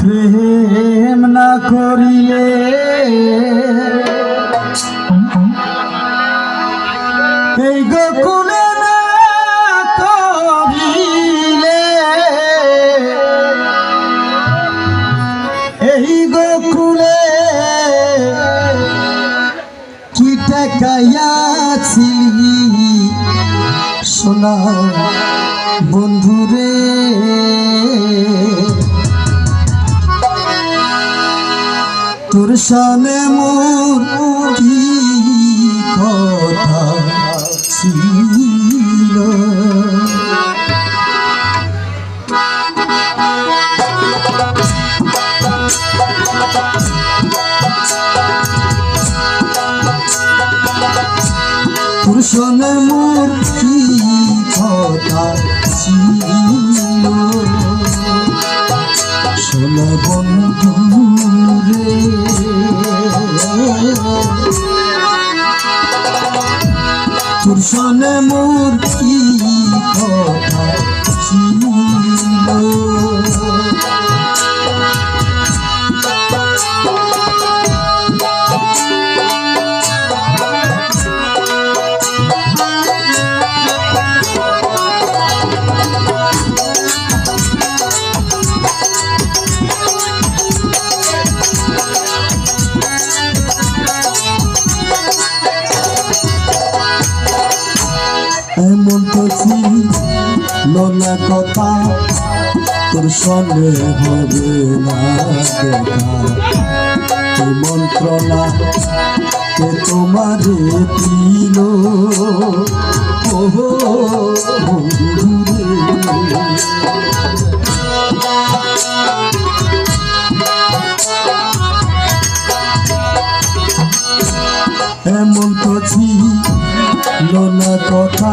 প্রেম না করিলে এই গোকুলে না করিলে এই গোকুলে কি টাকাইয়াছিলি সোনা বন্ধুরে। তোর সামনে মোর কি কথা ছিল। তোর সামনে মোর কি কথা শোনো বন্ধু রে তোর সনে মোর কি কথা ছিল? এমন তো ছিল না কথা তোর সনে হবে না দেখা। মন্ত্রণা কে তোমারে দিল? ও এমন তো ছিল না কথা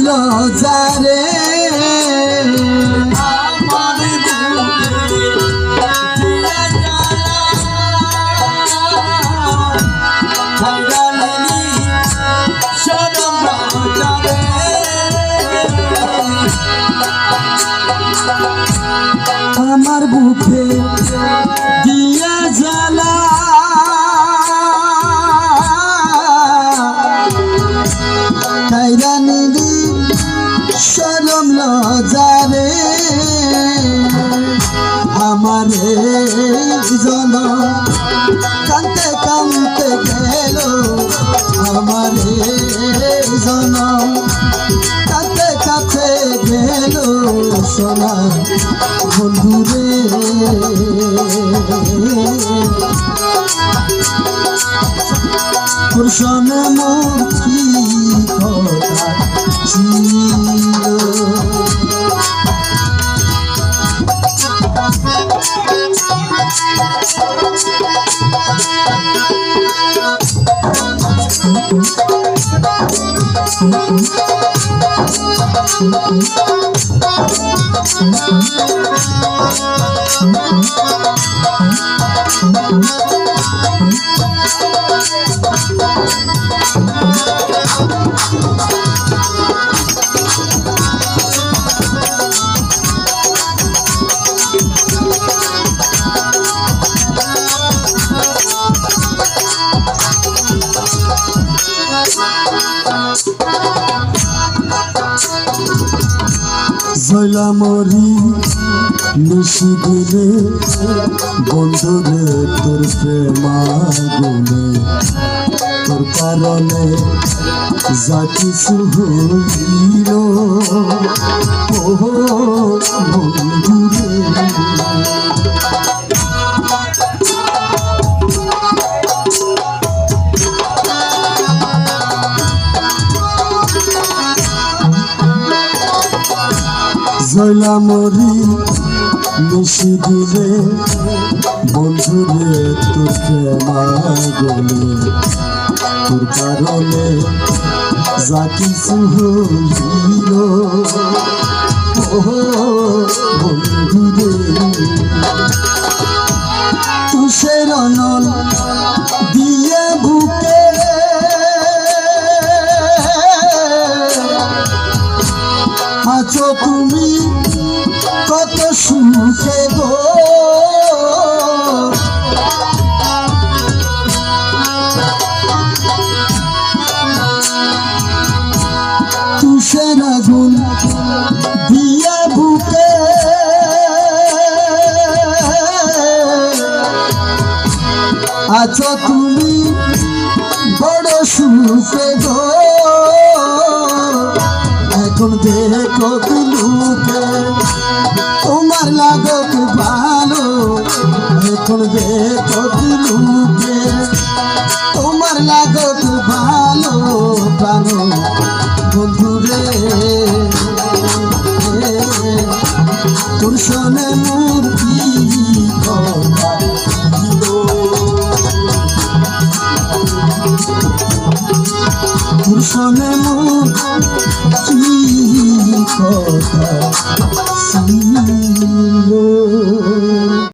সরম লজারে আমার বুকে দিয়া জ্বালা সোনা বন্ধুরে। পুরুষন মুখী কথা ছিল জয়লা মরি নিশি দিলে বন্ধুরে তোর প্রেমাগুনে তোর কারণে যা কিছু হইল ও বন্ধুরে। জয়লা মরি মিশি দিলে বন্ধুরে তোর প্রেমাগলে তোর কারণে যা কিছু হইল বন্ধুরে। সুখে গো। তুষের আগুন দিয়ে বুকে আছো তুমি বড় সুখে গো। এখন দেখো তুলুকে তোমার লাগত ভালো। এখন দেখো তুলুকে তোমার লাগত ভালো প্রাণ। বন্ধুরে তোর মূর্তি কথা? ছিল। তোর শোনে মূর্তি কথা?